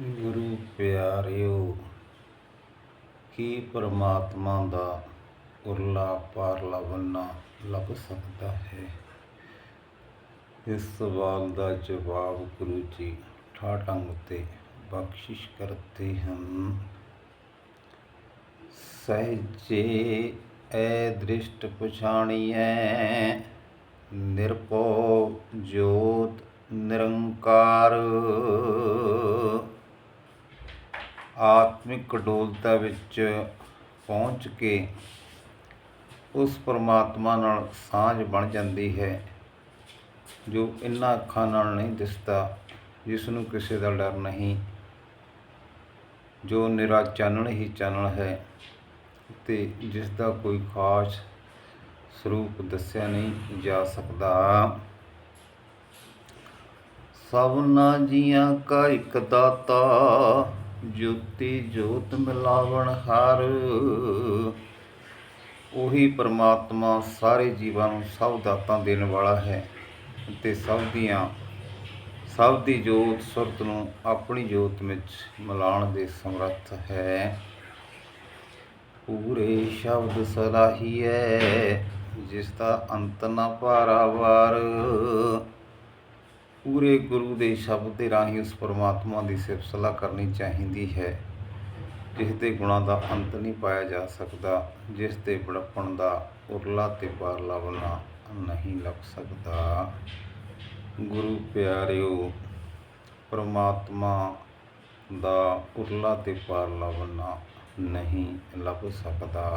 ਗੁਰੂ ਪਿਆਰਿਓ, ਕੀ ਪਰਮਾਤਮਾ ਦਾ ਉਰਲਾ ਪਾਰਲਾ ਬੰਨਾ ਲੱਭ ਸਕਦਾ ਹੈ? ਇਸ ਸਵਾਲ ਦਾ ਜਵਾਬ ਗੁਰੂ ਜੀ ਠਾਠੰਗ ਤੇ ਬਖਸ਼ਿਸ਼ ਕਰਦੇ ਹਨ। ਸਹਿਜੇ ਐ ਦ੍ਰਿਸ਼ਟ ਪਛਾਣੀਐ, ਨਿਰਭਉ ਜੋਤ ਨਿਰੰਕਾਰ। ਆਤਮਿਕ ਕਡੋਲਤਾ ਵਿੱਚ ਪਹੁੰਚ ਕੇ ਉਸ ਪਰਮਾਤਮਾ ਨਾਲ ਸਾਂਝ ਬਣ ਜਾਂਦੀ ਹੈ, ਜੋ ਇਨ੍ਹਾਂ ਅੱਖਾਂ ਨਾਲ ਨਹੀਂ ਦਿਸਦਾ, ਜਿਸ ਨੂੰ ਕਿਸੇ ਦਾ ਡਰ ਨਹੀਂ, ਜੋ ਨਿਰਾ ਚਾਨਣ ਹੀ ਚਾਨਣ ਹੈ ਤੇ ਜਿਸ ਦਾ ਕੋਈ ਖਾਸ ਸਰੂਪ ਦੱਸਿਆ ਨਹੀਂ ਜਾ ਸਕਦਾ। ਸਭਨਾ ਜੀਆਂ ਕਾ ਇੱਕ ਦਾਤਾ ਜੋਤੀ ਜੋਤ ਮਿਲਾਵਣ ਹਰ। ਉਹੀ ਪਰਮਾਤਮਾ ਸਾਰੇ ਜੀਵਾਂ ਨੂੰ ਸਭ ਦਾਤਾਂ ਦੇਣ ਵਾਲਾ ਹੈ ਤੇ ਸਭ ਦੀਆਂ, ਸਭ ਦੀ ਜੋਤ ਸੁਰਤ ਨੂੰ ਆਪਣੀ ਜੋਤ ਵਿੱਚ ਮਿਲਾਉਣ ਦੇ ਸਮਰੱਥ ਹੈ। ਪੂਰੇ ਸ਼ਬਦ ਸਲਾਹੀ ਹੈ, ਜਿਸ ਦਾ ਅੰਤ ਨਾ ਪਾਰਾਵਾਰ ਪੂਰੇ ਗੁਰੂ ਦੇ ਸ਼ਬਦ ਦੇ ਰਾਹੀਂ ਉਸ ਪਰਮਾਤਮਾ ਦੀ ਸਿਫਤ ਸਲਾਹ ਕਰਨੀ ਚਾਹੀਦੀ ਹੈ, ਜਿਸ ਦੇ ਗੁਣਾਂ ਦਾ ਅੰਤ ਨਹੀਂ ਪਾਇਆ ਜਾ ਸਕਦਾ, ਜਿਸ ਦੇ ਬੜਪਣ ਦਾ ਉਰਲਾ ਤੇ ਪਾਰਲਾ ਬਣਾ ਨਹੀਂ ਲੱਗ ਸਕਦਾ। ਗੁਰੂ ਪਿਆਰਿਓ, ਪਰਮਾਤਮਾ ਦਾ ਉਰਲਾ ਤੇ ਪਾਰਲਾ ਬਣਾ ਨਹੀਂ ਲੱਭ ਸਕਦਾ।